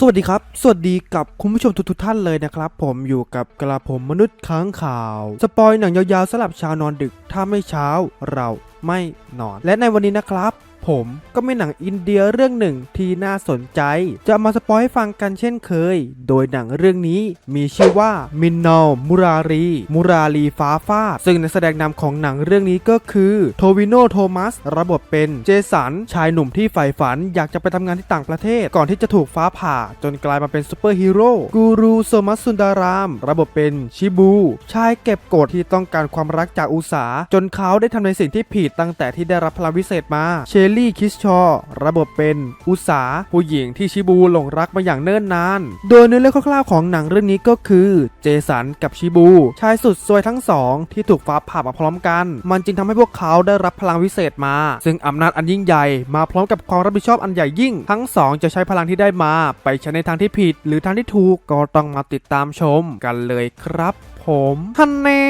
สวัสดีครับ สวัสดีกับคุณผู้ชมทุกทท่านเลยนะครับ ผมอยู่กับกระผมมนุษย์ค้างข่าว สปอยหนังยาวๆสลับชาวนอนดึก ถ้าไม่เช้าเราไม่นอน และในวันนี้นะครับ ผมก็มีหนังอินเดียเรื่องหนึ่งที่น่าสนใจ จะมาสปอยให้ฟังกันเช่นเคย โดยหนังเรื่องนี้มีชื่อว่ามินนอลมุรารีมุรารีฟ้าฟาซึ่งนักแสดงนำของหนังเรื่องนี้ก็คือโทวิโนโทมัสรับบเป็นเจสันชายหนุ่มที่ใฝ่ฝันอยากจะไปทำงานที่ต่างประเทศ ก่อนที่จะถูกฟ้าผ่า จนกลายมาเป็นซูเปอร์ฮีโร่กูรูโซมัสสุนดารามรับบเป็นชิบูชายเก็บกดที่ต้องการความรักจากอุสาจนเขาได้ทำในสิ่งที่ผิดตั้งแต่ที่ได้รับพลังวิเศษมาเชลลี่คิสชอ ระบบเป็นอุสาผู้หญิงที่ชิบูหลงรักมาอย่างเนิ่นนาน โดยเนื้อเรื่องคร่าวๆของหนังเรื่องนี้ก็คือ เจสันกับชิบู ชายสุดซวยทั้งสองที่ถูกฟ้าผ่ามาพร้อมกัน มันจึงทำให้พวกเขาได้รับพลังวิเศษมา ซึ่งอำนาจอันยิ่งใหญ่มาพร้อมกับความรับผิดชอบอันใหญ่ยิ่ง ทั้งสองจะใช้พลังที่ได้มา ไปใช้ในทางที่ผิด หรือทางที่ถูกก็ต้องมาติดตามชมกันเลยครับ ผมฮันแน่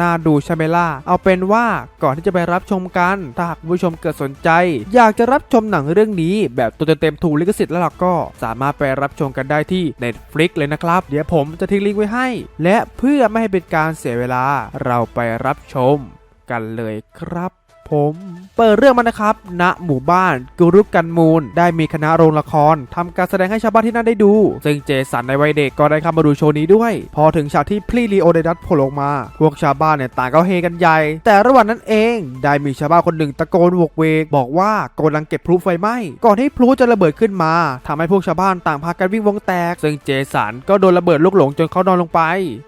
น่าดูใช่ไหมล่ะเอาเป็นว่าก่อนที่จะไปรับชมกัน ถ้าหากคุณผู้ชมเกิดสนใจ อยากจะรับชมหนังเรื่องนี้ แบบตัวเต็มๆถูกลิขสิทธิ์แล้วล่ะก็ สามารถไปรับชมกันได้ที่ Netflix เลยนะครับ เดี๋ยวผมจะทิ้งลิงก์ไว้ให้ และเพื่อไม่ให้เป็นการเสียเวลาเราไปรับชมกันเลยครับ ผมเปิดเรื่องมานะครับ ณ หมู่บ้านกุรุกันมูล ได้มีคณะโรงละครทำการแสดงให้ชาวบ้านที่นั่นได้ดู ซึ่งเจสันในวัยเด็กก็ได้เข้ามาดูโชว์นี้ด้วย พอถึงฉากที่พลีลีโอเดดัสโผล่ออกมา พวกชาวบ้านเนี่ยต่างก็เฮกันใหญ่ แต่ระหว่างนั้นเอง ได้มีชาวบ้านคนหนึ่งตะโกนโวกเวก บอกว่ากำลังเก็บพลุไฟไหม้ ก่อนที่พลุจะระเบิดขึ้นมาทำให้พวกชาวบ้านต่างพากันวิ่งวงแตก ซึ่งเจสันก็โดนระเบิดลูกหลงจนเขานอนลงไป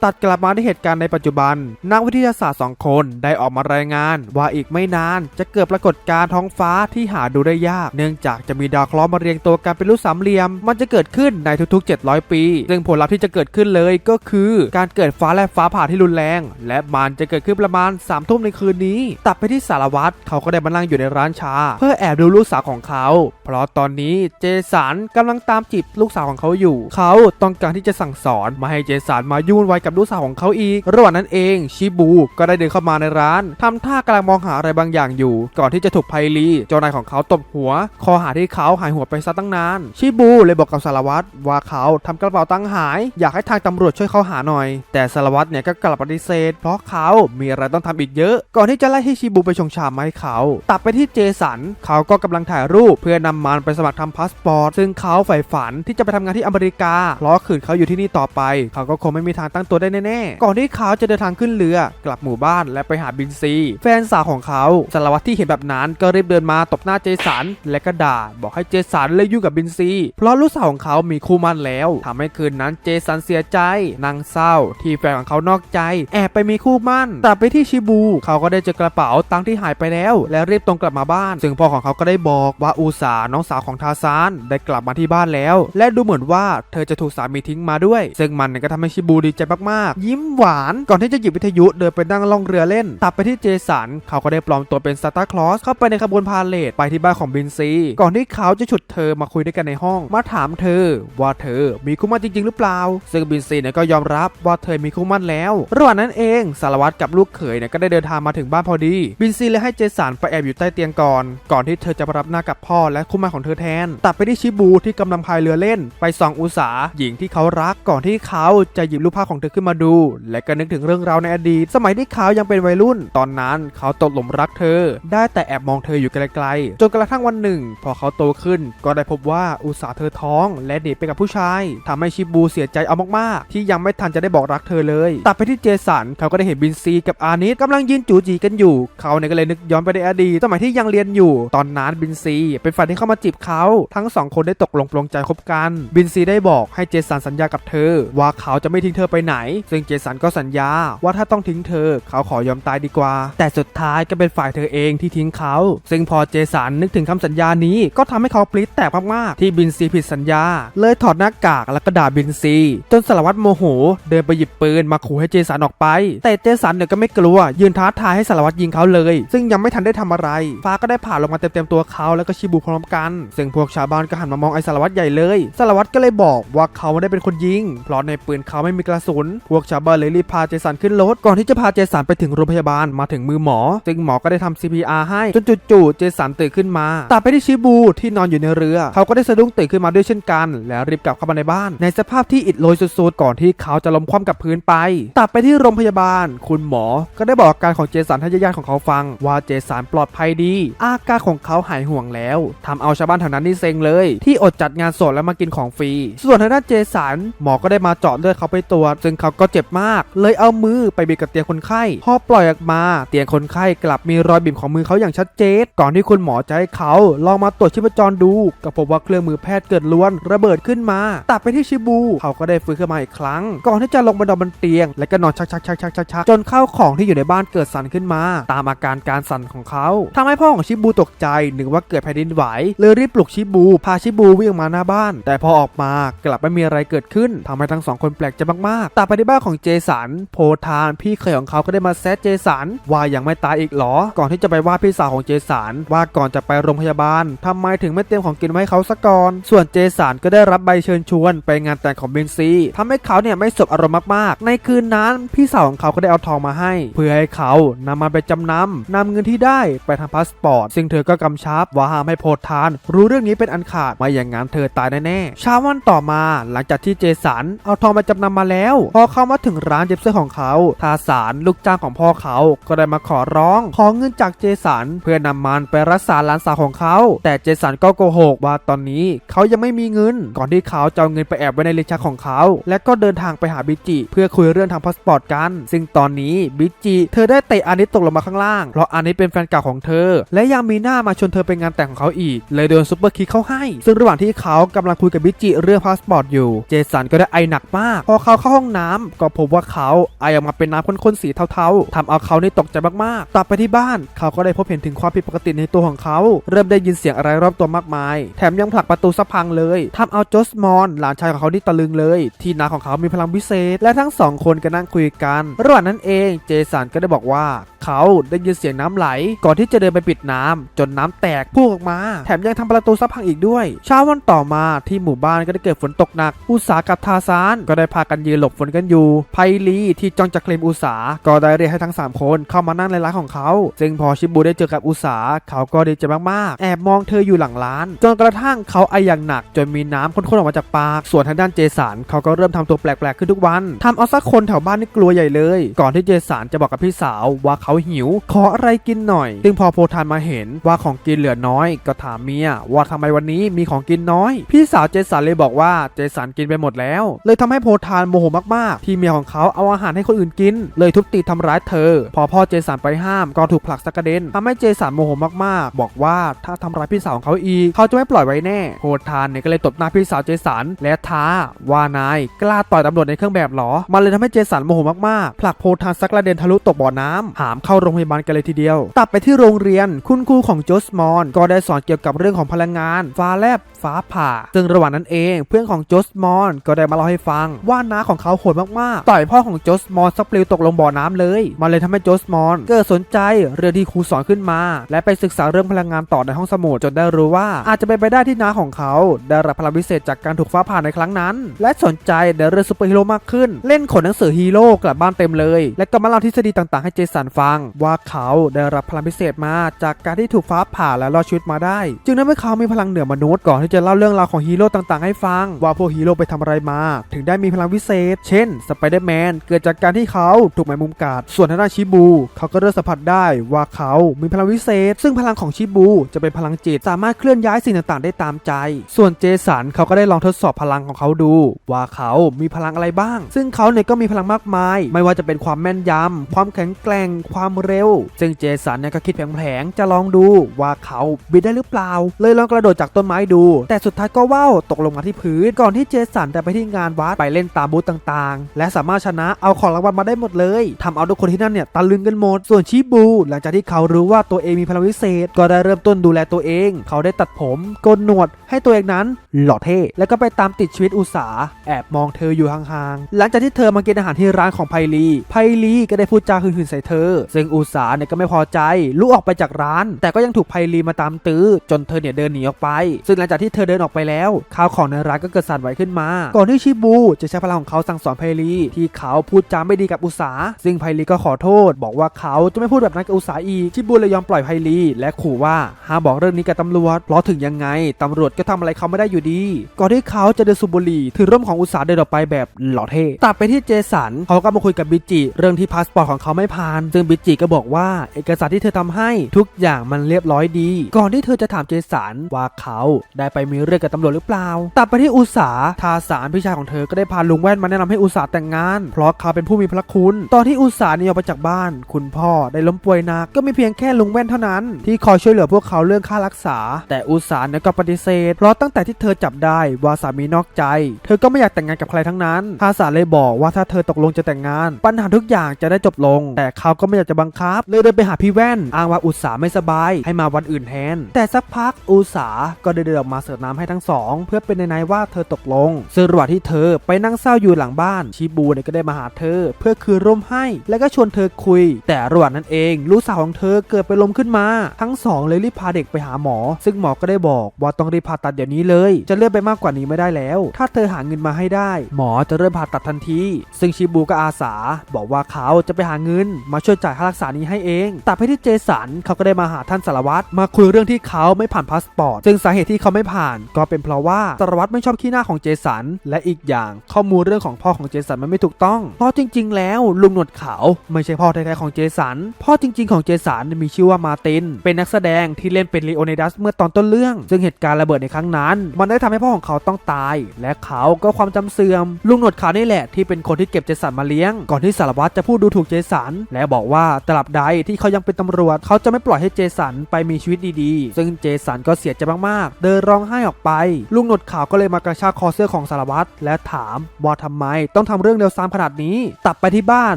ตัดกลับมาที่เหตุการณ์ในปัจจุบัน นักวิทยาศาสตร์สองคนได้ออกมารายงานว่าอีกไม่นานจะเกิดปรากฏการณ์ท้องฟ้าที่หาดูได้ยาก เนื่องจากจะมีดาวเคราะห์มาเรียงตัวกันเป็นรูปสามเหลี่ยม มันจะเกิดขึ้นในทุกๆ 700 ปี ซึ่งผลลัพธ์ที่จะเกิดขึ้นเลยก็คือการเกิดฟ้าและฟ้าผ่าที่รุนแรง และมันจะเกิดขึ้นประมาณ3ามทุ่มในคืนนี้ ตัดไปที่สารวัตรเขาก็ได้มานั่งอยู่ในร้านชา เพื่อแอบดูลูกสาวของเขา เพราะตอนนี้เจสันกำลังตามจีบลูกสาวของเขาอยู่ เขาต้องการที่จะสั่งสอนไมาให้เจสันมายุ่งวุ่นวายกับลูกสาวของเขาอีก ระหว่างนั้นเองชิบูก็ได้เดินเข้ามาในร้านทำท่ากำลังมองหาอะไรบางอย่างอยู่ ก่อนที่จะถูกไพลีเจ้านายของเขาตบหัว คอหาที่เขาหายหัวไปซะตั้งนาน ชิบูเลยบอกกับสารวัตรว่าเขาทำกระเป๋าตังหาย อยากให้ทางตำรวจช่วยเขาหาหน่อย แต่สารวัตรเนี่ยก็กลับปฏิเสธ เพราะเขามีอะไรต้องทำอีกเยอะ ก่อนที่จะไล่ให้ชิบูไปชงชามมาให้เขา ตัดไปที่เจสัน เขาก็กำลังถ่ายรูปเพื่อนำมันไปสมัครทำพาสปอร์ต ซึ่งเขาใฝ่ฝันที่จะไปทำงานที่อเมริกา เพราะขืนเขาอยู่ที่นี่ต่อไป เขาก็คงไม่มีทางตั้งตัวได้แน่ๆ ก่อนที่เขาจะเดินทางขึ้นเรือ กลับหมู่บ้านและไปหาบินซี แฟนสาวของเขาสารวัตรที่เห็นแบบนั้นก็รีบเดินมาตบหน้าเจสันและก็ด่า บอกให้เจสันเลิกยุ่งกับบินซีเพราะลูกสาวของเขามีคู่มั่นแล้วทำให้คืนนั้นเจสันเสียใจนางเศร้า ที่แฟนของเขานอกใจ แอบไปมีคู่มั่นตัดไปที่ชิบู เขาก็ได้เจอกระเป๋าตังค์ที่หายไปแล้ว และรีบตรงกลับมาบ้าน ซึ่งพ่อของเขาก็ได้บอกว่าอูสาน้องสาวของทาซานได้กลับมาที่บ้านแล้ว และดูเหมือนว่าเธอจะถูกสามีทิ้งมาด้วย ซึ่งมันก็ทำให้ชิบูดีใจมากๆ ยิ้มหวานก่อนที่จะหยิบวิทยุเดินไปนั่งล่องเรือเล่นตัดไปที่เจสันเขาก็ได้ปลอมตัวเป็นซานตาคลอสเข้าไปในขบวนพาเลทไปที่บ้านของบินซีก่อนที่เขาจะฉุดเธอมาคุยด้วยกันในห้อง มาถามเธอ ว่าเธอมีคู่มั่นจริง ๆ หรือเปล่า ซึ่งบินซีเนี่ยก็ยอมรับว่าเธอมีคู่มั่นแล้ว ระหว่างนั้นเองสารวัตรกับลูกเขยเนี่ยก็ได้เดินทางมาถึงบ้านพอดี บินซีเลยให้เจสันไปแอบอยู่ใต้เตียงก่อน ก่อนที่เธอจะมารับหน้ากับพ่อและคู่มั่นของเธอแทน ตัดไปที่ชิบูที่กำลังพายเรือเล่น ไปส่องอุสาหญิงที่เขารักก่อนที่เขาจะหยิบรูปภาพของเธอขึ้นมาดู และก็นึกถึงเรื่องราวในอดีต สมัยที่เขายังเป็นวัยรุ่น ตอนนั้นเขาตกหลุมรักเธอได้แต่แอบมองเธออยู่ไกลๆ จนกระทั่งวันหนึ่ง พอเขาโตขึ้น ก็ได้พบว่าอุสาเธอท้องและหนีไปกับผู้ชายทำให้ชิบูเสียใจเอามากๆ ที่ยังไม่ทันจะได้บอกรักเธอเลย ตัดไปที่เจสันเขาก็ได้เห็นบินซีกับอานิสกำลังยืนจูจีกันอยู่ เขาเนี่ยก็เลยนึกย้อนไปในอดีตสมัยที่ยังเรียนอยู่ ตอนนั้นบินซี เป็นฝ่ายที่เข้ามาจีบเขาทั้งสองคนได้ตกลงปลงใจคบกัน บินซีได้บอกให้เจสันสัญญากับเธอ ว่าเขาจะไม่ทิ้งเธอไปไหน ซึ่งเจสันก็สัญญาว่าถ้าต้องทิ้งเธอ เขาขอยอมตายดีกว่า แต่สุดท้ายก็เป็นฝ่ายเธอเองที่ทิ้งเขา ซึ่งพอเจสันนึกถึงคำสัญญานี้ก็ทำให้เขาปลิดแตกมากๆ ที่บินซีผิดสัญญา เลยถอดหน้ากากแล้วก็ด่าบินซีจนสารวัตรโมโห เดินไปหยิบปืนมาขู่ให้เจสันออกไป แต่เจสันเนี่ยก็ไม่กลัว ยืนท้าทายให้สารวัตรยิงเขาเลย ซึ่งยังไม่ทันได้ทำอะไร ฟ้าก็ได้ผ่าลงมาเต็มๆตัวเขาแล้วก็ชิบูพร้อมกัน ซึ่งพวกชาวบ้านก็หันมามองไอ้สารวัตรใหญ่เลยสารวัตรก็เลยบอกว่าเขาไม่ได้เป็นคนยิงเพราะในปืนเขาไม่มีกระสุน พวกชาวบ้านเลยรีบพาเจสันขึ้นรถก่อนที่จะพาเจสันไปถึงโรงพยาบาลมาถึงมือหมอ ซึ่งหมอก็ได้ททำ CPR ให้จนจู่ๆเจสันตื่นขึ้นมาตัดไปที่ชิบูที่นอนอยู่ในเรือ เขาก็ได้สะดุ้งตื่นขึ้นมาด้วยเช่นกัน และรีบกลับเข้ามาในบ้าน ในสภาพที่อิดโรยสุดๆก่อนที่เขาจะล้มคว่ำกับพื้นไป ตัดไปที่โรงพยาบาล คุณหมอ ก็ได้บอกอาการของเจสันให้ญาติๆของเขาฟัง ว่าเจสันปลอดภัยดี อาการของเขาหายห่วงแล้วทำเอาชาวบ้านแถวนั้นนี่เซ็งเลย ที่อดจัดงานศพแล้วมากินของฟรี ส่วนทางด้านเจสันหมอก็ได้มาเจาะเลือดเขาไปตรวจซึ่งเขาก็เจ็บมาก เลยเอามือไปบีบกับเตียงคนไข้พอปล่อยออกมา เตียงคนไข้กลับมีรอยบีบของมือเขาอย่างชัดเจน ก่อนที่คุณหมอจะให้เขาลองมาตรวจชีพจรดู ก็พบว่าเครื่องมือแพทย์เกิดล้วน ระเบิดขึ้นมา ตัดไปที่ชิบู เขาก็ได้ฟื้นขึ้นมาอีกครั้ง ก่อนที่จะลงบนดอนบนเตียง และก็นอนชักชักชักชักชักชักจนข้าวของที่อยู่ในบ้านเกิดสั่นขึ้นมา ตามอาการการสั่นของเขาทำให้พ่อของชิบูตกใจนึกว่าเกิดแผ่นดินไหวเลยรีบปลุกชิบู พาชิบูวิ่งมาหน้าบ้าน แต่พอออกมากลับไม่มีอะไรเกิดขึ้นทำให้ทั้งสองคนแปลกใจมากๆตัดไปที่บ้านของเจสัน โพธานพี่เคยของเขาก็ได้มาแซดเจสันว่ายังไม่ตายอีกหรอก่อนที่จะไปว่าพี่สาวของเจสันว่าก่อนจะไปโรงพยาบาลทำไมถึงไม่เตรียมของกินไว้ให้เขาซะก่อน ส่วนเจสันก็ได้รับใบเชิญชวนไปงานแต่งของเบนซีทำให้เขาเนี่ยไม่สบอารมณ์มากๆ ในคืนนั้นพี่สาวของเขาก็ได้เอาทองมาให้ เพื่อให้เขานำมาไปจำนำนำเงินที่ได้ไปทำพาสปอร์ต ซึ่งเธอก็กำชับว่าห้ามให้โพธาน รู้เรื่องนี้เป็นอันขาดไม่อย่างนั้นเธอตายแน่ๆเช้าวันต่อมาหลังจากที่เจสันเอาทองมาจำนำมาแล้ว พอเข้ามาถึงร้านเย็บเสื้อของเขาทาสารลูกจ้างของพ่อเขาก็ได้มาขอร้องขอเงินจากเจสันเพื่อนำมันไปรักษาหลานสาวของเขา แต่เจสันก็โกหกว่าตอนนี้เขายังไม่มีเงิน ก่อนที่เขาจะเอาเงินไปแอบไว้ในลิ้นชักของเขา และก็เดินทางไปหาบิจิ เพื่อคุยเรื่องทางพาสปอร์ตกัน ซึ่งตอนนี้บิจิเธอได้เตะอานิตตกลงมาข้างล่าง เพราะอานิตเป็นแฟนเก่าของเธอ และยังมีหน้ามาชวนเธอไปงานแต่งของเขาอีก เลยโดนซุปเปอร์คิกเข้าให้ ซึ่งระหว่างที่เขากำลังคุยกับบิจิเรื่องพาสปอร์ตอยู่ เจสันก็ได้ไอหนักมาก พอเขาเข้าห้องน้ำก็พบว่าเขาไอออกมาเป็นน้ำข้นๆสีเทาๆทำเอาเขานี่ตกใจมากๆตัดไปที่บ้านเขาก็ได้พบเห็นถึงความผิดปกติในตัวของเขา เริ่มได้ยินเสียงอะไรรอบตัวมากมาย แถมยังผลักประตูสะพังเลยทำเอาโจสมอน หลานชายของเขาที่ตะลึงเลย ที่นาของเขามีพลังพิเศษ และทั้งสองคนก็นั่งคุยกัน ระหว่างนั้นเองเจสันก็ได้บอกว่า เขาได้ยินเสียงน้ำไหล ก่อนที่จะเดินไปปิดน้ำจนน้ำแตกพุ่งออกมา แถมยังทำประตูซับพังอีกด้วย เช้าวันต่อมาที่หมู่บ้านก็ได้เกิดฝนตกหนัก อุสากับทาซานก็ได้พากันยืนหลบฝนกันอยู่ไพลีที่จ้องจะเคลมอุสาก็ได้เรียกให้ทั้งสามคนเข้ามานั่งในร้านของเขา ซึ่งพอชิบูได้เจอกับอุสาเขาก็ดีใจมากๆ แอบมองเธออยู่หลังร้าน จนกระทั่งเขาไออย่างหนัก จนมีน้ำข้นๆออกมาจากปาก ส่วนทางด้านเจสันเขาก็เริ่มทำตัวแปลกๆขึ้นทุกวันทำเอาสักคนแถวบ้านนี่กลัวใหญ่เลย ก่อนที่เจสันจะบอกกับพี่สาวว่าเขาหิว ขออะไรกินหน่อย ซึ่งพอโพธานมาเห็นว่าของกินเหลือน้อย ก็ถามเมียว่าทำไมวันนี้มีของกินน้อย พี่สาวเจสันเลยบอกว่าเจสันกินไปหมดแล้ว เลยทำให้โพธานโมโหมากๆ ที่เมียของเขาเอาอาหารให้คนอื่นกิน เลยทุบตีทำร้ายเธอ พอพ่อเจสันไปห้ามก็ถูกผลักสักกระเด็นทำให้เจสันโมโหมากๆ บอกว่าถ้าทำร้ายพี่สาวของเขาอีกเขาจะไม่ปล่อยไว้แน่โพธานเนี่ยก็เลยตบหน้าพี่สาวเจสันและท้าว่านายกล้าต่อยตำรวจในเครื่องแบบเหรอ มันเลยทำให้เจสันโมโหมากๆผลักโพธานสักกระเด็นทะลุตกบ่อน้ำหามเข้าโรงพยาบาลกันเลยทีเดียว ตัดไปที่โรงเรียน คุณครูของโจสมอน ก็ได้สอนเกี่ยวกับเรื่องของพลังงาน ฟ้าแลบฟ้าผ่า ซึ่งระหว่างนั้นเอง เพื่อนของโจสมอนก็ได้มาเล่าให้ฟัง ว่าน้าของเขาโหดมากๆ ต่อยพ่อของโจสมอนสักปลิวตกลงบ่อน้ำเลย มันเลยทำให้โจสมอนเกิดสนใจเรื่องที่ครูสอนขึ้นมา และไปศึกษาเรื่องพลังงานต่อในห้องสมุดจนได้รู้ว่า อาจจะเป็นไปได้ที่น้าของเขา ได้รับพลังพิเศษจากการถูกฟ้าผ่าในครั้งนั้น และสนใจในเรื่องซูเปอร์ฮีโร่มากขึ้น เล่นขนหนังสือฮีโร่กลับบ้านเต็มเลย และก็มาเล่าทฤษฎีต่างๆให้เจสันฟังว่าเขาได้รับพลังพิเศษมาจากการที่ถูกฟ้าผ่าและรอดชีวิตมาได้ จึงทำให้เขามีพลังเหนือมนุษย์ก่อนที่จะเล่าเรื่องราวของฮีโร่ต่างๆให้ฟัง ว่าพวกฮีโร่ไปทำอะไรมา ถึงได้มีพลังพิเศษ เช่นสไปเดอร์แมนเกิดจากการที่เขาถูกแมงมุมกัดส่วนทางด้านชิบู เขาก็เริ่มสัมผัสได้ว่าเขามีพลังวิเศษ ซึ่งพลังของชิบูจะเป็นพลังจิตสามารถเคลื่อนย้ายสิ่งต่างๆ ได้ตามใจ ส่วนเจสันเขาก็ได้ลองทดสอบพลังของเขาดู ว่าเขามีพลังอะไรบ้าง ซึ่งเขาเนี่ยก็มีพลังมากมาย ไม่ว่าจะเป็นความแม่นยำความแข็งแกร่งความเร็ว ซึ่งเจสันเนี่ยก็คิดแผลงๆจะลองดูว่าเขาบินได้หรือเปล่า เลยลองกระโดดจากต้นไม้ดู แต่สุดท้ายก็ว่าวตกลงมาที่พื้นก่อนที่เจสันจะไปที่งานวัดไปเล่นตามบูธต่างๆ และสามารถชนะเอาของรางวัลมาได้หมดเลยทำเอาทุกคนที่นั่นเนี่ยตะลึงกันหมด ส่วนชิบู หลังจากที่เขารู้ว่าตัวเองมีพลังวิเศษ ก็ได้เริ่มต้นดูแลตัวเอง เขาได้ตัดผมโกนหนวด ให้ตัวเองนั้นหล่อเท่แล้วก็ไปตามติดชีวิตอุสาแอบมองเธออยู่ห่างๆหลังจากที่เธอมากินอาหารที่ร้านของไพลีไพลีก็ได้พูดจาหื่นๆใส่เธอซึ่งอุสาเนี่ยก็ไม่พอใจลุกออกไปจากร้าน แต่ก็ยังถูกไพลีมาตามตื้อ จนเธอเนี่ยเดินหนีออกไป ซึ่งหลังจากที่เธอเดินออกไปแล้วข้าวของในร้านก็เกิดสั่นไหวขึ้นมา ก่อนที่ชิบูจะใช้พลังของเขาสั่งสอนไพลีที่เขาพูดจาไม่ดีกับอุสาซึ่งไพลีก็ขอโทษ บอกว่าเขาจะไม่พูดแบบนั้นกับอุสาอีกชิบูเลยยอมปล่อยไพลีและขู่ว่าห้ามบอกเรื่องนี้กับตำรวจเพราะถึงยังไงตำรวจก็ทำอะไรเขาไม่ได้อยู่ดี ก่อนที่เขาจะเดินสูบบุหรี่ถือร่มของอุสาเดินออกไปแบบหล่อเท่ตัดไปที่เจสันเขาก็มาคุยกับบิจิ เรื่องที่พาสปอร์ตของเขาไม่ผ่าน ซึ่งบิจิก็บอกว่าเอกสารที่เธอทำให้ทุกอย่างมันเรียบร้อยดี ก่อนที่เธอจะถามเจสันว่าเขาได้ไปมีเรื่องกับตำรวจหรือเปล่า ตัดไปที่อุสาทาสารพี่ชายของเธอก็ได้พาลุงแว่นมาแนะนำให้อุสาแต่งงาน เพราะเขาเป็นผู้มีพระคุณ ตอนที่อุสาหนีออกไปจากบ้าน คุณพ่อได้ล้มป่วยหนักก็มีเพียงแค่ลุงแว่นเท่านั้น ที่คอยช่วยเหลือพวกเขาเรื่องค่ารักษา แต่อุสาเนี่ยก็ปฏิเสธ เพราะตั้งแต่ที่เธอจับได้ว่าสามีนอกใจ เธอก็ไม่อยากแต่งงานกับใครทั้งนั้นทาสารเลยบอกว่าถ้าเธอตกลงจะแต่งงาน ปัญหาทุกอย่างจะได้จบลง แต่เขาก็ไม่อยากจะบังคับ เลยเดินไปหาพี่แว่น อ้างว่าอุตสาไม่สบาย ให้มาวันอื่นแทน แต่สักพักอุตสาก็ได้เดินออกมาเสิร์ฟน้ำให้ทั้งสอง เพื่อเป็นในๆว่าเธอตกลงซึ่งระหว่างที่เธอไปนั่งเศร้าอยู่หลังบ้าน ชิบูเนี่ยก็ได้มาหาเธอ เพื่อคืนร่มให้ และก็ชวนเธอคุย แต่ระหว่างนั้นเองลูกสาวของเธอเกิดไปนลมขึ้นมา ทั้งสองเลยรีบพาเด็กไปหาหมอ ซึ่งหมอก็ได้บอกว่าต้องรีบผ่าตัดเดี๋ยวนี้เลย จะเลื่อนไปมากกว่านี้ไม่ได้แล้ว ถ้าเธอหาเงินมาให้ได้ หมอจะเริ่มผ่าตัดทันที ซึ่งชิบูก็อาสา บอกว่าเขาจะไปหาเงินมาช่วยจ่ายค่ารักษานี้ให้เอง แตัดไปที่เจสันเขาก็ได้มาหาท่านสารวัตรมาคุยเรื่องที่เขาไม่ผ่านพาสปอร์ต ซึ่งสาเหตุที่เขาไม่ผ่าน ก็เป็นเพราะว่าสารวัตรไม่ชอบขี้หน้าของเจสัน และอีกอย่างข้อมูลเรื่องของพ่อของเจสันมันไม่ถูกต้อง เพราะจริง ๆ แล้วลุงหนวดขาวไม่ใช่พ่อแท้ๆของเจสัน พ่อจริง ๆ ของเจสันมีชื่อว่ามาติน เป็นนักแสดงที่เล่นเป็นลีโอเนดัสเมื่อตอนต้นเรื่อง ซึ่งเหตุการณ์ระเบิดในครั้งนั้น มันได้ทำให้พ่อของเขาต้องตาย และเขาก็ความจำเสื่อม ลุงหนวดขาวนี่แหละที่เป็นคนที่เก็บเจสันมาเลี้ยง ก่อนที่สารวัตรจะพูดดูถูกเจสันและบอกว่าตราบใดที่เขายังเป็นตำรวจ เขาจะไม่ปล่อยให้เจสันไปมีชีวิตดีๆ ซึ่งเจสันก็เสียใจมากๆ เดินร้องไห้ออกไป ลุงหนวดขาวก็เลยมากระชากคอเสื้อของสารวัตรและถามว่าทำไม ต้องทำเรื่องเร็วซ้ำขนาดนี้ตัดไปที่บ้าน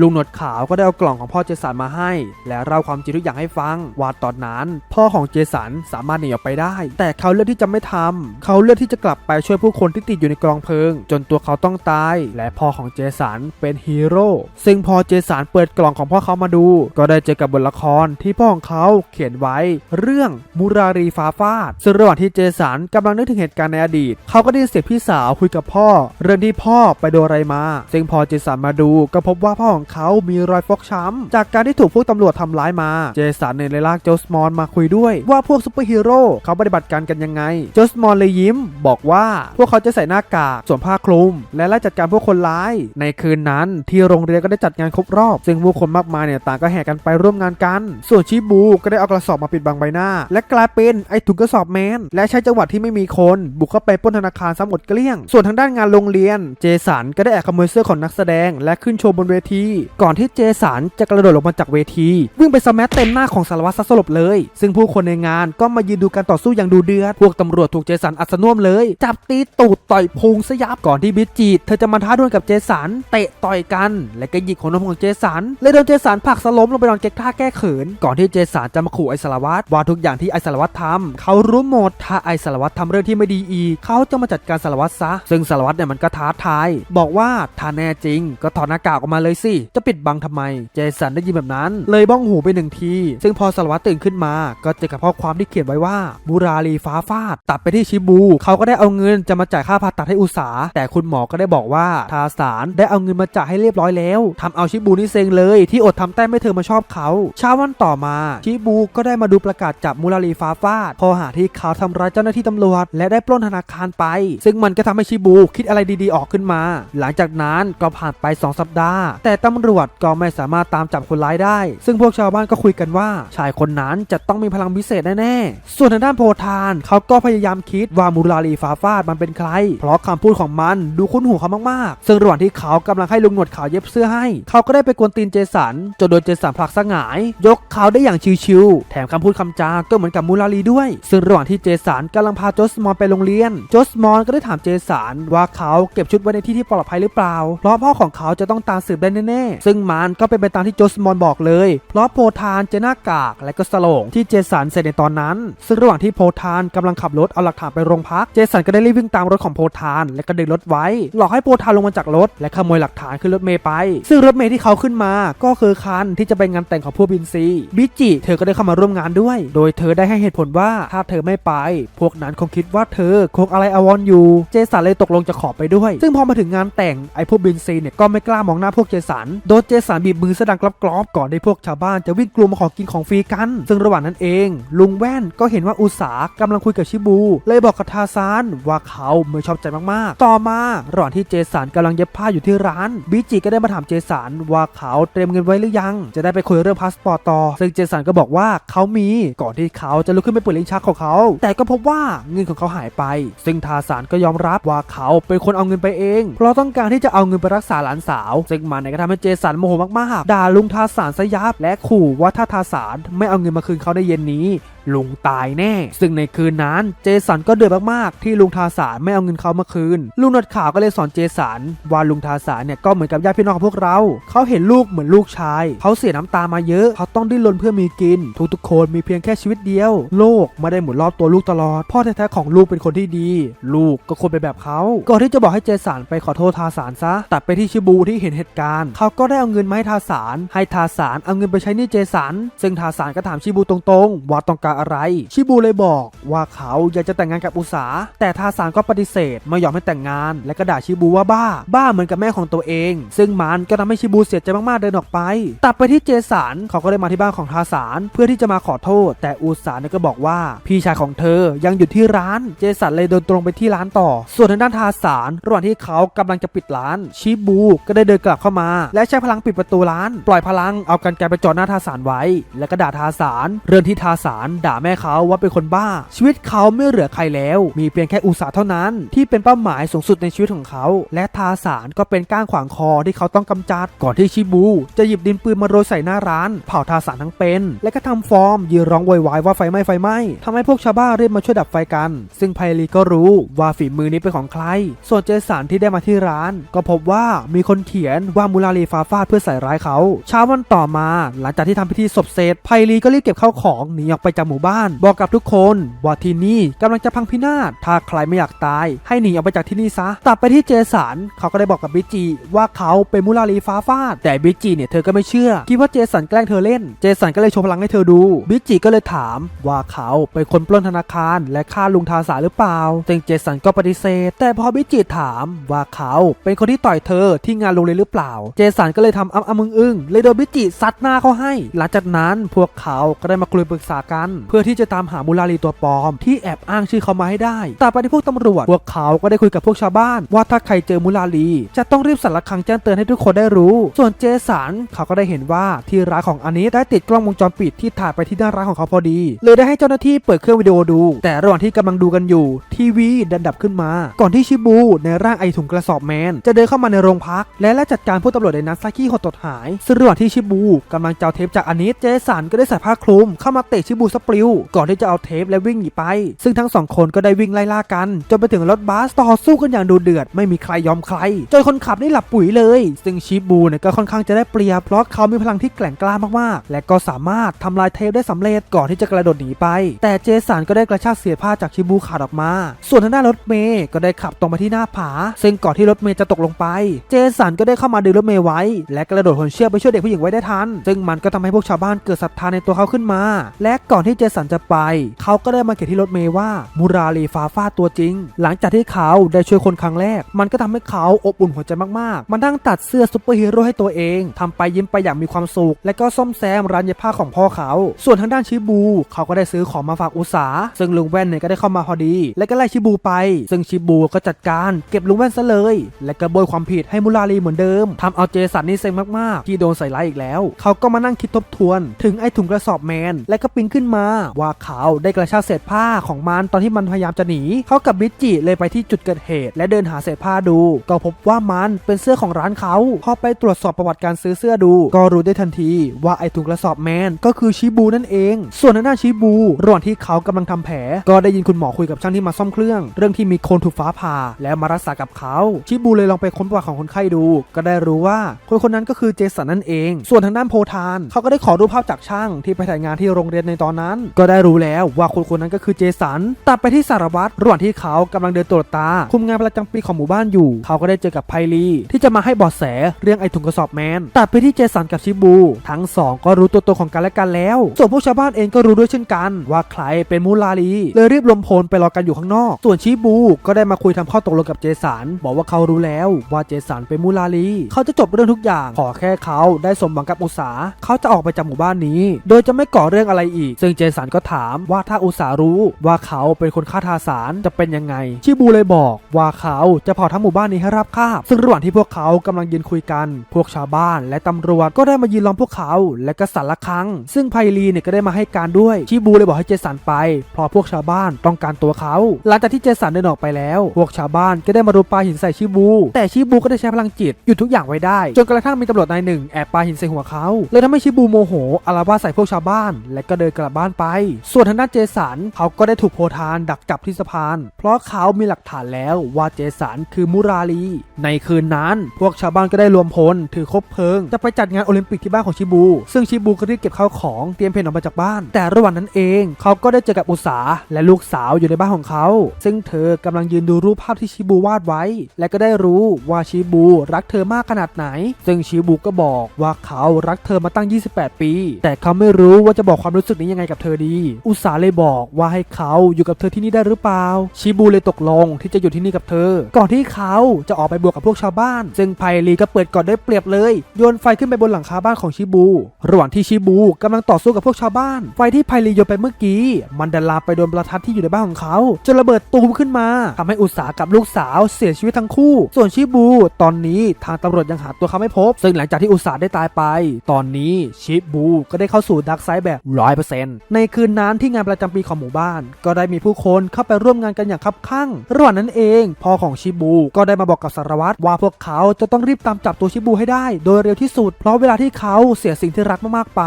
ลุงหนวดขาวก็ได้เอากล่องของพ่อเจสันมาให้ และเล่าความจริงทุกอย่างให้ฟังว่าตอนนั้น พ่อของเจสันสามารถหนีออกไปได้ แต่เขาเลือกที่จะไม่ทำเขาเลือกที่จะกลับไปช่วยผู้คนที่ติดอยู่ในกองเพลิง จนตัวเขาต้องตาย และพ่อของเจสันเป็นฮีโร่ซึ่งพอเจสันเปิดกล่องของพ่อเขามาดูก็ได้เจอกับบทละครที่พ่อของเขาเขียนไว้ เรื่องมูรารีฟ้าฟาดซึ่งระหว่างที่เจสันกำลังนึกถึงเหตุการณ์ในอดีต เขาก็ได้ยินเสียงพี่สาวคุยกับพ่อ เรื่องที่พ่อไปโดนอะไรมา ซึ่งพอเจสันมาดูก็พบว่าพ่อของเขามีรอยฟกช้ำจากการที่ถูกพวกตำรวจทำร้ายมา เจสันเนี่ยเลยลากโจสมอนมาคุยด้วย ว่าพวกซูเปอร์ฮีโร่เขาปฏิบัติการกันยังไง โจสมอนเลยยิ้ม บอกว่าพวกเขาจะใส่หน้ากากสวมผ้าคลุม และไล่จัดการพวกคนร้าย ในคืนนั้นที่โรงเรียนก็ได้จัดงานครบรอบ ซึ่งผู้คนมากมายเนี่ยต่างก็แห่กันไปร่วมงานกัน ส่วนชิบูก็ได้เอากระสอบมาปิดบังใบหน้า และกลายเป็นไอ้ถุงกระสอบแมน และใช้จังหวะที่ไม่มีคน บุกเข้าไปป้นธนาคารซ้ำหมดเกลี้ยง ส่วนทางด้านงานโรงเรียน เจสันก็ได้แอบขโมยเสื้อของนักแสดง และขึ้นโชว์บนเวที ก่อนที่เจสันจะกระโดดลงมาจากเวที วิ่งไปสแมัเต็มหน้าของสารวัตรซะสลบเลย ซึ่งผู้คนในงานก็มายืนดูการต่อสู้อย่างดูเดือด พวกตำรวจถูกเจสันอัดสน่วมเลย จับตีตูดต่อยพุงซะยับก่อนที่บิจจีเธอจะมาท้าดวลกับเจสันเตะต่อยกัน และก็หยิกของนมของเจสันเลยโดนเจสันผลักสล้มลงไปนอนเก๊กท่าแก้เขิน ก่อนที่เจสันจะมาขู่ไอสารวัตรว่าทุกอย่างที่ไอสารวัตรทำเขารู้หมดถ้าไอสารวัตรทำเรื่องที่ไม่ดีอีกเขาจะมาจัดการสารวัตรซะ ซึ่งสารวัตรเนี่ยมันก็ท้าทาย บอกว่าถ้าแน่จริง ก็ถอดหน้ากากออกมาเลยสิ จะปิดบังทำไม เจสันได้ยินแบบนั้น เลยบ้องหูไปหนึ่งที ซึ่งพอสารวัตรตื่นขึ้นมา ก็เจอกับข้อความที่เขียนไว้ว่าบุรารีฟ้าฟาด ตัดไปที่ชิบูเขาก็ได้เอาเงินจะมาจ่ายค่าผ่าตัดให้อุสาแต่คุณหมอก็ได้บอกว่าทาสารได้เอาเงินมาจ่ายให้เรียบร้อยแล้วทำเอาชิบูนี่เซ็งเลยที่อดทำแต้มไม่เธอมาชอบเขา เช้าวันต่อมาชิบูก็ได้มาดูประกาศจับมูรารีฟ้าฟาดข้อหาที่เขาทำร้ายเจ้าหน้าที่ตำรวจ และได้ปล้นธนาคารไป ซึ่งมันก็ทำให้ชิบูคิดอะไรดีๆออกขึ้นมา หลังจากนั้นก็ผ่านไป 2 สัปดาห์ แต่ตำรวจก็ไม่สามารถตามจับคนร้ายได้ ซึ่งพวกชาวบ้านก็คุยกันว่า ชายคนนั้นจะต้องมีพลังพิเศษแน่ๆ ส่วนทางด้านโพธานเขาก็พยายามคิดว่ามูรารีฟ้าฟาดมันเป็นใคร เพราะคำพูดของมันดูคุ้นหูเขามากๆ ซึ่งระหว่างที่เขากำลังให้ลุงหนวดขาวเย็บเสื้อให้ เขาก็ได้ไปกวนตีนเจสันจนโดนเจสันผลักสงาย ยกเขาได้อย่างชิวๆ แถมคำพูดคำจาก็เหมือนกับมูรารีด้วย ซึ่งระหว่างที่เจสันกำลังพาโจสมอนไปโรงเรียนโจสมอนก็ได้ถามเจสันว่าเขาเก็บชุดไว้ในที่ที่ปลอดภัยหรือเปล่า เพราะพ่อของเขาจะต้องตามสืบได้แน่ๆ ซึ่งมันก็เป็นไปตามที่โจสมอนบอกเลย เพราะโพธานเจอหน้ากากและก็สลงที่เจสันเสร็จในตอนนั้น ซึ่งระหว่างที่โพธานกำลังขับรถเอาหลักฐานไปโรงพัก เจสันก็ได้รีบวิ่งตามรถของโพธานและก็ดึงรถไว้ หลอกให้โพธานลงมาจากรถ และขโมยหลักฐานขึ้นรถเมย์ไป ซึ่งรถเมย์ที่เขาขึ้นมาก็คือคันที่จะไปงานแต่งของพวกบินซีบิจิเธอก็ได้เข้ามาร่วมงานด้วย โดยเธอได้ให้เหตุผลว่าถ้าเธอไม่ไป พวกนั้นคงคิดว่าเธอคงอะไรอวรณ์อยู่ เจสันเลยตกลงจะขอไปด้วย ซึ่งพอมาถึงงานแต่งไอ้พวกบินซีเนี่ยก็ไม่กล้ามองหน้าพวกเจสัน โดนเจสันบีบมือแสดงกรอบๆก่อนที่พวกชาวบ้านจะวิ่งกลัวมาขอกินของฟรีกัน ซึ่งระหว่างนั้นเอง ลุงแว่นก็เห็นว่าอุสากำลังคุยกับชิบู เลยบอกกับทาซานว่าเขาไม่ชอบใจมากๆ ต่อมาระหว่างที่เจสันกำลังเย็บผ้าอยู่ที่ร้านบิจิก็ได้มาถามเจสันว่าเขาเตรียมเงินไว้หรือยังจะได้ไปคุยเรื่องพาสปอร์ตต่อ ซึ่งเจสันก็บอกว่าเขามีก่อนที่เขาจะลุกขึ้นไปเปิดลิ้นชักของเขา แต่ก็พบว่าเงินของเขาหายไป ซึ่งทาสานก็ยอมรับว่าเขาเป็นคนเอาเงินไปเอง เพราะต้องการที่จะเอาเงินไปรักษาหลานสาว ซึ่งมันก็ทำให้เจสันโมโหมากๆด่าลุงทาสานซะยับและขู่ว่าถ้าทาสานไม่เอาเงินมาคืนเขาในเย็นนี้ ลุงตายแน่ ซึ่งในคืนนั้นเจสันก็เดือดมากๆ ที่ลุงทาสานไม่เอาเงินเขามาคืน ลุงหนวดขาวก็เลยสอนเจสันว่าลุงทาสานเนี่ยก็เหมือนกับญาติพี่น้องของพวกเรา เขาเห็นลูกเหมือนลูกชาย เขาเสียน้ำตามาเยอะ เขาต้องดิ้นรนเพื่อมีกิน ทุกๆคนมีเพียงแค่ชีวิตเดียว โลกไม่ได้หมุนรอบตัวลูกตลอด พ่อแท้ๆของลูกเป็นคนที่ดี ลูกก็ควรเป็นแบบเขา ก่อนที่จะบอกให้เจสันไปขอโทษทาสานซะ ตัดไปที่ชิบูที่เห็นเหตุการณ์ เขาก็ได้เอาเงินมาให้ทาสานให้ทาสานเอาเงินไปใช้หนี่เจสัน ซึ่งทาสานก็ถามชิบูตรงๆ ว่าต้องการอะไร ชิบูเลยบอกว่าเขาอยากจะแต่งงานกับอุสา แต่ทาสานก็ปฏิเสธไม่ยอมให้แต่งงาน และก็ด่าชิบูว่าบ้า บ้าเหมือนกับแม่ของตัวเอง ซึ่งมันก็ทำให้ชิบูเสียใจมากๆเดินออกไป ตัดไปที่เจสันเขาก็ได้มาที่บ้านของทาสานเพื่อที่จะมาขอโทษ แต่อุสาเนี่ยก็บอกว่าพี่ชายของเธอยังอยู่ที่ร้าน เจสันเลยเดินตรงไปที่ร้านต่อ ส่วนทางด้านทาสานระหว่างที่เขากำลังจะปิดร้าน ชิบูก็ได้เดินกลับเข้ามา และใช้พลังปิดประตูร้าน ปล่อยพลังเอากันไกไปจ่อหน้าทาสานไว้ แล้วก็ด่าทาสานเรื่องที่ทาสานดาแม่เขาว่าเป็นคนบ้า ชีวิตเขาไม่เหลือใครแล้ว มีเพียงแค่อุสาเท่านั้น ที่เป็นเป้าหมายสูงสุดในชีวิตของเขา และทาสานก็เป็นก้างขวางคอที่เขาต้องกำจัด ก่อนที่ชิบู จะหยิบดินปืนมาโรยใส่หน้าร้าน เผาทาสานทั้งเป็น และก็ทำฟอร์มยืนร้องโวยวายว่าไฟไหม้ไฟไหม้ทำให้พวกชาวบ้านรีบมาช่วยดับไฟกัน ซึ่งไพลีก็รู้ว่าฝีมือนี้เป็นของใคร ส่วนเจสันที่ได้มาที่ร้าน ก็พบว่ามีคนเขียนว่ามูลาลีฟาฟาดเพื่อใส่ร้ายเขาเช้าวันต่อมา หลังจากที่ทำพิธีศพเสร็จไพลีก็รีบเก็บข้าวของหนีออกไปจากหมู่บ้าน บอกกับทุกคนว่าที่นี่กำลังจะพังพินาศถ้าใครไม่อยากตาย ให้หนีออกไปจากที่นี่ซะตัดไปที่เจสันเขาก็ได้บอกกับบิจิว่าเขาเป็นมูลาลีฟ้าฟาด แต่บิจิเนี่ยเธอก็ไม่เชื่อ คิดว่าเจสันแกล้งเธอเล่น เจสันก็เลยโชว์พลังให้เธอดู บิจิก็เลยถามว่าเขาเป็นคนปล้นธนาคาร และฆ่าลุงทาสาหรือเปล่าซึ่งเจสันก็ปฏิเสธ แต่พอบิจิถามว่าเขาเป็นคนที่ต่อยเธอที่งานโรงเรียนหรือเปล่า เจสันก็เลยทำอ้ำอ้ำมึงอึ้งเลยโดนบิจิซัดหน้าเขาให้ หลังจากนั้นพวกเขาก็ได้มาคุยปรึกษากันเพื่อที่จะตามหามูลาลีตัวปลอม ที่แอบอ้างชื่อเขามาให้ได้ แต่ไปที่พวกตำรวจ พวกเขาก็ได้คุยกับพวกชาวบ้าน ว่าถ้าใครเจอมูลาลี จะต้องรีบสั่นระฆังแจ้งเตือนให้ทุกคนได้รู้ ส่วนเจสันเขาก็ได้เห็นว่าที่ร้านของอานิสได้ติดกล้องวงจรปิดที่ถ่ายไปที่หน้าร้านของเขาพอดี เลยได้ให้เจ้าหน้าที่เปิดเครื่องวิดีโอดู แต่ระหว่างที่กำลังดูกันอยู่ ทีวีดันดับขึ้นมา ก่อนที่ชิบูในร่างไอถุงกระสอบแมน จะเดินเข้ามาในโรงพัก และไล่จัดการผู้ตำรวจในนัทซากิหดตดหายซึ่งระหว่างที่ชิบูกำลังจะเอาเทปจากอานิสเจสันก็ได้ใส่ผ้าคลุมเข้ามาเตะชิบูสปลิว ก่อนที่จะเอาเทปและวิ่งหนีไป ซึ่งทั้งสองคนก็ได้วิ่งไล่ล่ากัน จนไปถึงรถบัสต่อสู้กันอย่างดูเดือด ไม่มีใครยอมใคร จนคนขับนี่หลับปุ๋ยเลย ซึ่งชิบูเนี่ยก็ค่อนข้างจะได้เปรียบเพราะเขามีพลังที่แกร่งกล้ามากๆ และก็สามารถทำลายเทปได้สำเร็จก่อนที่จะกระโดดหนีไป แต่เจสันก็ได้กระชากเสียผ้าจากชิบูขาดออกมา ส่วนทางด้านรถเมย์ก็ได้ขับตรงมาที่หน้าผา ซึ่งก่อนที่รถเมย์จะตกลงไป เจสันก็ได้เข้ามาดึงรถเมย์ไว้ และกระโดดหนเชือกไปช่วยเด็กผู้หญิงไว้ได้ทัน ซึ่งมันก็ทำให้พวกชาวบ้านเกิดศรัทธาในตัวเขาขึ้นมา และก่อนที่เจสันจะไป เขาก็ได้มาเขียนที่รถเมย์ว่ามูราลีฟาฟาตัวจริง หลังจากที่เขาได้ช่วยคนครั้งแรก มันก็ทำให้เขาอบอุ่นหัวใจมากๆ มันทั้งตัดเสื้อซุปเปอร์ฮีโร่ให้ตัวเองทำไปยิ้มไปอย่างมีความสุข และก็ซ่อมแซมร้านเย็บผ้าของพ่อเขา ส่วนทางด้านชิบู เขาก็ได้ซื้อของมาฝากอุสาซึ่งลุงแว่นเนี่ยก็ได้เข้ามาพอดี และก็ไล่ชิบูไป ซึ่งชิบูก็จัดการเก็บลุงแว่นซะเลย และก็โบยความผิดให้มูราลีเหมือนเดิมทำเอาเจสันนี่เซ็งมากๆ ที่โดนใส่ร้ายอีกแล้ว เขาก็มานั่งคิดทบทวน ถึงไอ้ถุงกระสอบแมน และก็ปิงขึ้นมาว่าเขาได้กระชากเศษผ้าของมันตอนที่มันพยายามจะหนี เขากับบิจจิเลยไปที่จุดเกิดเหตุ และเดินหาเศษผ้าดู ก็พบว่ามันเป็นเสื้อของร้านเขาพอไปตรวจสอบประวัติการซื้อเสื้อดู ก็รู้ได้ทันทีว่าไอ้ถุงกระสอบแมนก็คือชิบูนั่นเอง ส่วนทางด้านชิบูระหว่างที่เขากำลังทำแผล ก็ได้ยินคุณหมอคุยกับช่างที่มาซ่อมเครื่อง เรื่องที่มีคนถูกฟ้าผ่าแล้วมารักษากับเขา ชิบูเลยลองไปค้นประวัติของคนไข้ดู ก็ได้รู้ว่าคนคนนั้นก็คือเจสันนั่นเอง ส่วนทางด้านโพธานเขาก็ได้ขอรูปภาพจากช่างที่ไปถ่ายงานที่โรงเรียนในตอนนั้นก็ได้รู้แล้วว่าคนคนนั้นก็คือเจสันตัดไปที่สารวัตรระหว่างที่เขากำลังเดินตรวจตา คุมงานประจำปีของหมู่บ้านอยู่ เขาก็ได้เจอกับไพลีที่จะมาให้เบอดแสเรื่องไอถุงกระสอบแมนตัดไปที่เจสันกับชิบู ทั้งสองก็รู้ตัวตนของกันและกันแล้ว ส่วนพวกชาวบ้านเองก็รู้ด้วยเช่นกัน ว่าใครเป็นมูลาลีเลยรีบรวมพลไปรอกันอยู่ข้างนอก ส่วนชิบูก็ได้มาคุยทำข้อตกลงกับเจสันบอกว่าเขารู้แล้วว่าเจสันเป็นมูลาลีเขาจะจบเรื่องทุกอย่างขอแค่เขาได้สมหวังกับอุตสาเขาจะออกไปจากหมู่บ้านนี้ โดยจะไม่ก่อเรื่องอะไรอีก ซึ่งเจสันก็ถามว่าถ้าอุตสารู้ว่าเขาเป็นคนฆ่าทาสารจะเป็นยังไง ชิบูเลยบอกว่าเขาจะเผาทั้งหมู่บ้านนี้ให้ราบคาบ ซึ่งระหว่างที่พวกเขากำลังยืนคุยกัน พวกชาวบ้านและตำรวจก็ได้มายืนล้อมพวกเขา และก็สั่นละครั้ง ซึ่งไพลีเนี่ยก็ได้มาให้การด้วย ชิบูเลยบอกให้เจสันไป เพราะพวกชาวบ้านต้องการตัวเขา หลังจากที่เจสันเดินออกไปแล้ว พวกชาวบ้านก็ได้มารุมปาหินใส่ชิบู แต่ชิบูก็ได้ใช้พลังจิตหยุดทุกอย่างไว้ได้ จนกระทั่งมีตำรวจนายหนึ่งแอบปาหินใส่หัวเขาเลยทำให้ชิบูโมโหอาละวาใส่พวกชาวบ้าน และก็เดินกลับบ้านไป ส่วนทางด้านเจสันเขาก็ได้ถูกโพธานดักจับที่สะพาน เพราะเขามีหลักฐานแล้วว่าเจสันคือมุราลี ในคืนนั้น พวกชาวบ้านก็ได้รวมพลถือคบเพลิง จะไปจัดงานโอลิมปิกที่บ้านของชิบู ซึ่งชิบูก็รีบเก็บข้าวของเตรียมเพนออกมาจากบ้าน แต่ระหว่างนั้นเองเขาก็ได้เจอกับอุสาและลูกสาวอยู่ในบ้านของเขา ซึ่งเธอกำลังยืนดูรูปภาพที่ชิบูวาดไว้ และก็ได้รู้ว่าชิบูรักเธอมากขนาดไหน ซึ่งชิบูก็บอกว่าเขารักเธอมาตั้ง 28 ปี แต่เขาไม่รู้ว่าจะบอกความรู้สึกนี้ยังไงกับเธอดี อุสาเลยบอกว่าให้เขาอยู่กับเธอที่นี่ได้หรือเปล่า ชิบูเลยตกลงที่จะอยู่ที่นี่กับเธอ ก่อนที่เขาจะออกไปบวกกับพวกชาวบ้าน ซึ่งไพลีก็เปิดก่อนได้เปรียบเลย โยนไฟขึ้นไปบนหลังคาบ้านของชิบู ระหว่างที่ชิบูกำลังต่อสู้กับพวกชาวบ้าน ไฟที่ไพลีโยนไปเมื่อกี้ มันดันลาไปโดนประทัดที่อยู่ในบ้านของเขาจนระเบิดตูมขึ้นมาทำให้อุสากับลูกสาวเสียชีวิตทั้งคู่ ส่วนชิบู ตอนนี้ทางตำรวจยังหาตัวเขาไม่พบ ซึ่งหลังจากที่อุสาได้ตายไป ตอนนี้ชิบูก็ได้เข้าสู่ดักไซด์แบบร้อยเปอร์เซ็นต์ในคืนนั้นที่งานประจำปีของหมู่บ้าน ก็ได้มีผู้คนเข้าไปร่วมงานกันอย่างคับคั่งระหว่างนั้นเองพ่อของชิบูก็ได้มาบอกกับสารวัตรว่าพวกเขาจะต้องรีบตามจับตัวชิบูให้ได้ โดยเร็วที่สุด เพราะเวลาที่เขาเสียสิ่งที่รักมากๆไป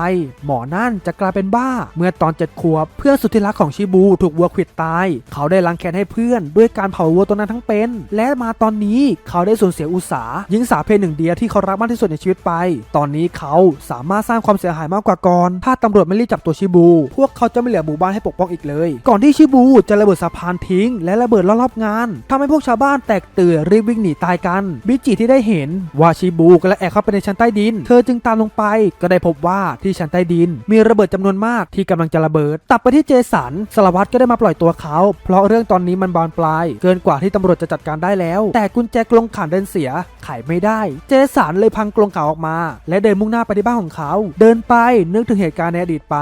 หมอนั่นจะกลายเป็นบ้า เมื่อตอนเจ็ดขวบ เพื่อนสุดที่รักของชิบูถูกวัวขวิดตาย เขาได้ล้างแค้นให้เพื่อน ด้วยการเผาวัวตัวนั้นทั้งเป็น และมาตอนนี้เขาได้สูญเสียอุสาหญิงสาวเพศหนึ่งเดียวที่เขารักมากที่สุดในชีวิตไป ตอนนี้เขาสามารถสร้างความเสียหายมากกว่าก่อนถ้าตำรวจไม่รีบจับตัวชิบูพวกเขาจะไม่เหลือหมู่บ้านให้ปกป้องอีกเลย ก่อนที่ชิบูจะระเบิดสะพานทิ้ง และระเบิดรอบๆงานทำให้พวกชาวบ้านแตกตื่นรีบวิ่งหนีตายกัน บิจิที่ได้เห็นว่าชิบูก็และแอบเข้าไปในชั้นใต้ดิน เธอจึงตามลงไปก็ได้พบว่าที่ชั้นใต้ดิน มีระเบิดจำนวนมากที่กำลังจะระเบิด ตัดไปที่เจสันสารวัตรก็ได้มาปล่อยตัวเขา เพราะเรื่องตอนนี้มันบานปลาย เกินกว่าที่ตำรวจจะจัดการได้แล้ว แต่กุญแจกรงขันเดินเสียไขไม่ได้ เจสันเลยพังกรงขังออกมา และเดินมุ่งหน้าไปที่บ้านของเขา เดินไปนึกถึงเหตุการณ์ในอดีตไป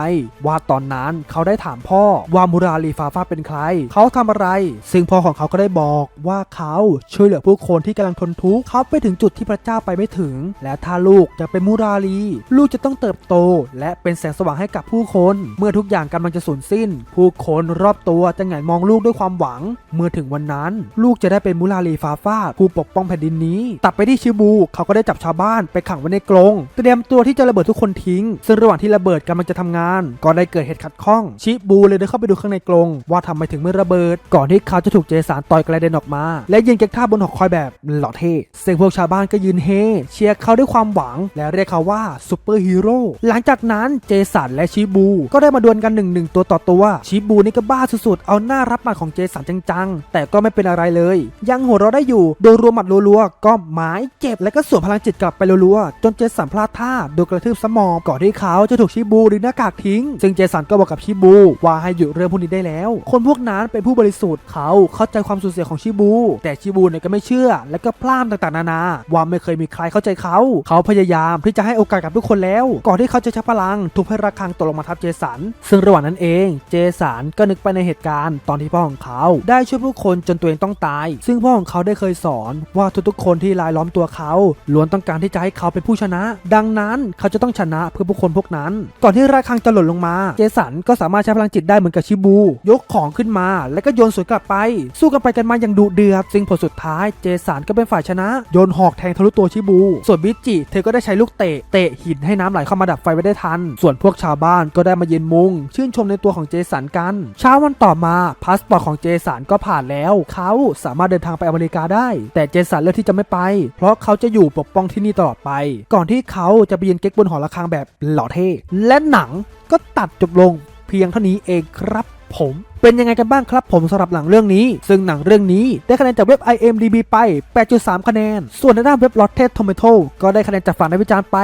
ว่าตอนนั้น เขาได้ถามพ่อว่ามูราลีฟาฟาเป็นใคร เขาทำอะไร ซึ่งพ่อของเขาก็ได้บอกว่าเขาช่วยเหลือผู้คนที่กำลังทนทุกข์เขาไปถึงจุดที่พระเจ้าไปไม่ถึง และถ้าลูกจะเป็นมูราลี ลูกจะต้องเติบโต และเป็นแสงสว่างให้กับผู้คน เมื่อทุกอย่างกำลังจะสูญสิ้น ผู้คนรอบตัวจะหงายมองลูกด้วยความหวัง เมื่อถึงวันนั้น ลูกจะได้เป็นมูราลีฟาฟาผู้ปกป้องแผ่นดินนี้ ตัดไปที่ชิบู เขาก็ได้จับชาวบ้านไปขังไว้ในกรงเตรียมตัวที่จะระเบิดทุกคนทิ้ง ซึ่งระหว่างที่ระเบิดกำลังจะทำงาน ก็ได้เกิดเหตุขัดข้อง ชิบูเลยเดินเข้าไปดูข้างในกรงว่าทำไมถึงไม่ระเบิด ก่อนที่เขาจะถูกเจสานต่อยกระเด็นออกมา และยิงเก็กท่าบนหอกคอยแบบหล่อเท่ซึ่งพวกชาวบ้านก็ยืนเฮเชียร์เขาด้วยความหวัง และเรียกเขาว่าซูเปอร์ฮีโร่หลังจากนั้นเจสันและชิบู ก็ได้มาดวลกันหนึ่งหนึ่งตัวต่อตัวชิบูนี่ก็บ้าสุดๆเอาหน้ารับหมัดของเจสันจังๆ แต่ก็ไม่เป็นอะไรเลย ยังหัวเราะได้อยู่โดนรวมหมัดรัวๆก็หมายเจ็บและก็สวนพลังจิตกลับไปรัวๆจนเจสันพลาดท่าโดนกระทืบสมองก่อนที่เขาจะถูกชิบูดึงหน้ากากทิ้ง ซึ่งเจสันก็บอกกับชิบูว่าให้หยุดเรื่องพวกนี้ได้แล้ว คนพวกนั้นเป็นผู้บริสุทธิ์เขาเข้าใจความสูญเสียของชิบู แต่ชิบูเนี่ยก็ไม่เชื่อ และก็พล่ามต่างๆนานาว่าไม่เคยมีใครเข้าใจเขา เขาพยายามที่จะให้โอกาสกับทุกคนแล้ว ก่อนที่เขาจะใช้พลังทุบให้ระฆังตกลงมาทับเจสัน ซึ่งระหว่างนั้นเอง เจสันก็นึกไปในเหตุการณ์ตอนที่พ่อของเขา ได้ช่วยผู้คนจนตัวเองต้องตาย ซึ่งพ่อของเขาได้เคยสอนว่าทุกๆคนที่รายล้อมตัวเขาล้วนต้องการที่จะให้เขาเป็นผู้ชนะ ดังนั้นเขาจะต้องชนะเพื่อผู้คนพวกนั้น ก่อนที่ระฆังจะหล่นลงมาเจสันก็สามารถใช้พลังจิตได้เหมือนกับชิบู ยกของขึ้นมา แล้วก็โยนสวนกลับไป สู้กันไปกันมาอย่างดุเดือดซึ่งผลสุดท้ายเจสันก็เป็นฝ่ายชนะ โยนหอกแทงทะลุตัวชิบู ส่วนบิจิ เธอก็ได้ใช้ลูกเตะเตะหินให้น้ำไหลเข้ามาดับไฟไว้ได้ทัน ส่วนพวกชาวบ้านก็ได้มาเยืนมุง ชื่นชมในตัวของเจสันกันเช้าวันต่อมาพาสปอร์ตของเจสันก็ผ่านแล้ว เขาสามารถเดินทางไปอเมริกาได้ แต่เจสันเลือกที่จะไม่ไป เพราะเขาจะอยู่ปกป้องที่นี่ตลอดไป ก่อนที่เขาจะไปยืนเก๊กบนหอระฆังแบบหล่อเท่และหนังก็ตัดจบลงเพียงเท่านี้เองครับผมเป็นยังไงกันบ้างครับผมสำหรับหนังเรื่องนี้ ซึ่งหนังเรื่องนี้ได้คะแนนจากเว็บ IMDB ไป 8.3 คะแนน ส่วนในด้านเว็บ Rotten Tomato ก็ได้คะแนนจากฝั่งนักวิจารณ์ไป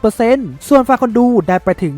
60%ส่วนฝ่ายคนดูได้ไปถึง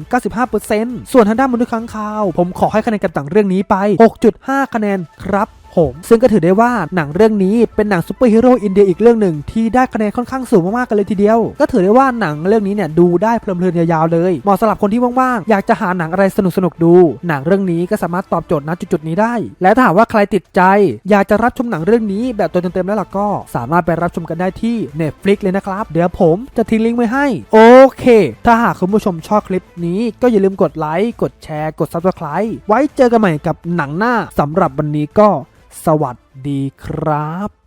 95%ส่วนทางด้านมนุษย์ค้างคาว ผมขอให้คะแนนกับหนังเรื่องนี้ไป 6.5 คะแนนครับ ผมซึ่งก็ถือได้ว่าหนังเรื่องนี้เป็นหนังซูเปอร์ฮีโร่อินเดียอีกเรื่องหนึ่งที่ได้คะแนนค่อนข้างสูงมากๆกันเลยทีเดียว ก็ถือได้ว่าหนังเรื่องนี้เนี่ยดูได้เพลินๆยาวๆเลย เหมาะสำหรับคนที่ว่างๆ อยากจะหาหนังอะไรสนุกๆดู หนังเรื่องนี้ก็สามารถตอบโจทย์ณจุดๆนี้ได้ และถ้าหากว่าใครติดใจ อยากจะรับชมหนังเรื่องนี้แบบตัวเต็มๆแล้วล่ะก็ สามารถไปรับชมกันได้ที่ Netflix เลยนะครับ เดี๋ยวผมจะทิ้งลิงก์ไว้ให้ โอเค ถ้าหากคุณผู้ชมชอบคลิปนี้ก็อย่าลืมกดไลค์กดแชร์กด Subscribe ไว้เจอกันใหม่กับหนังหน้าสำหรับวันนี้ก็ สวัสดีครับ